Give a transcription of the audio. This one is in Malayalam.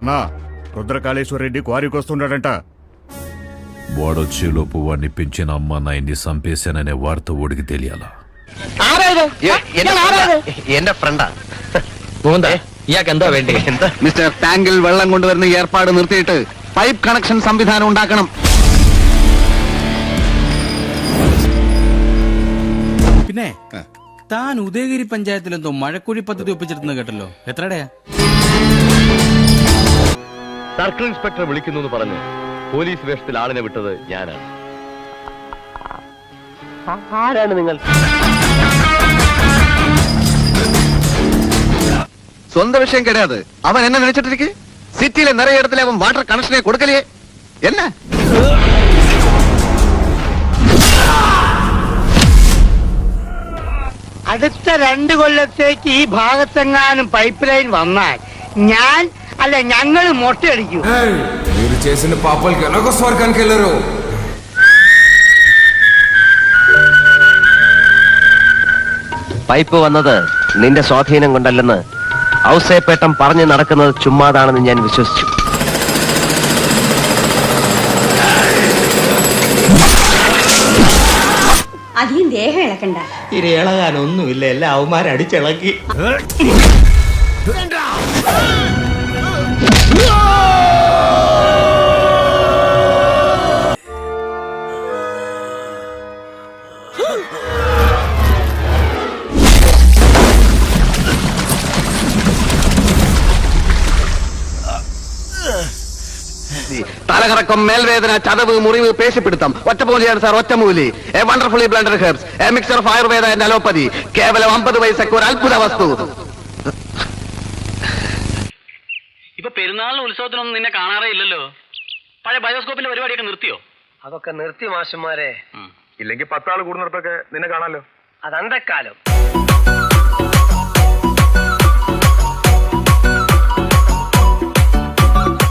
అన్నా రుద్రకాళేశ్వర రెడ్డి క్వారీకి వస్తుండటంట వాడొచ్చేలోపు వాడిని పెంచిన అమ్మ నాయన్ని చంపేశాననే వార్త ఓడికి తెలియాలా എന്റെ ഫ്രണ്ടാ മൂന്നാ ഇയാൾക്ക് എന്താ വേണ്ടി എന്താ മിസ്റ്റർ ടാങ്കിൽ വെള്ളം കൊണ്ടുവരുന്ന ഏർപ്പാട് നിർത്തിയിട്ട് പൈപ്പ് കണക്ഷൻ സംവിധാനം ഉണ്ടാക്കണം പിന്നെ താൻ ഉദയഗിരി പഞ്ചായത്തിൽ എന്തോ മഴക്കുഴി പദ്ധതി ഒപ്പിച്ചെടുത്തുന്ന കേട്ടല്ലോ എത്രടയാ സർക്കിൾ ഇൻസ്പെക്ടർ വിളിക്കുന്നു എന്ന് പറഞ്ഞ് പോലീസ് വേഷത്തിൽ ആളിനെ വിട്ടത് ഞാനാണ് ആരാണ് നിങ്ങൾ சொந்த விஷயம் கிடையாது அவன் என்ன நினைச்சிட்டு இருக்கு சிட்டில நிறைய இடத்துல அவன் வாட்டர் கனெக்ஷனே கொடுக்கலையே என்ன അടുത്ത രണ്ട് കൊല്ലത്തേക്ക് ഈ ഭാഗത്തെങ്ങാനും പൈപ്പ് ലൈൻ വന്നാൽ ഞാൻ അല്ല ഞങ്ങൾ മൊട്ടയടിക്കും మీరు చేసిన పాపాలకి ఎలాగో స్వర్గానికి వెళ్ళరు പൈപ്പ് വന്നത് നിന്റെ സ്വാധീനം കൊണ്ടല്ലെന്ന് ഔസേപ്പേട്ടം പറഞ്ഞു നടക്കുന്നത് ചുമ്മാതാണെന്ന് ഞാൻ വിശ്വസിച്ചു അധികം ദേഹം ഇളക്കണ്ട ഇത് ഇളകാനൊന്നുമില്ല എല്ലാ അവന്മാരടിച്ചിളക്കി തലകറക്കം മേൽവേദന ചതവ് മുറിവ് പേശിപ്പിടുത്തം. ഒറ്റമൂലിയാണ് സാർ ഒറ്റമൂലി. A wonderfully blunder herbs a mixer of Ayurveda and allopathy കേവലം അമ്പത് പൈസക്ക് ഒരു അത്ഭുത വസ്തു. പെരുന്നാളിന് ഉത്സവത്തിനൊന്നും നിന്നെ കാണാറേ ഇല്ലല്ലോ. പഴയ ബയോസ്കോപ്പിന്റെ പരിപാടിയൊക്കെ നിർത്തിയോ? അതൊക്കെ നിർത്തി മാഷന്മാരെ. ഇല്ലെങ്കിൽ പത്താൾ കൂടുന്നിടത്തൊക്കെ നിന്നെ കാണാലോ? അതന്തക്കാലം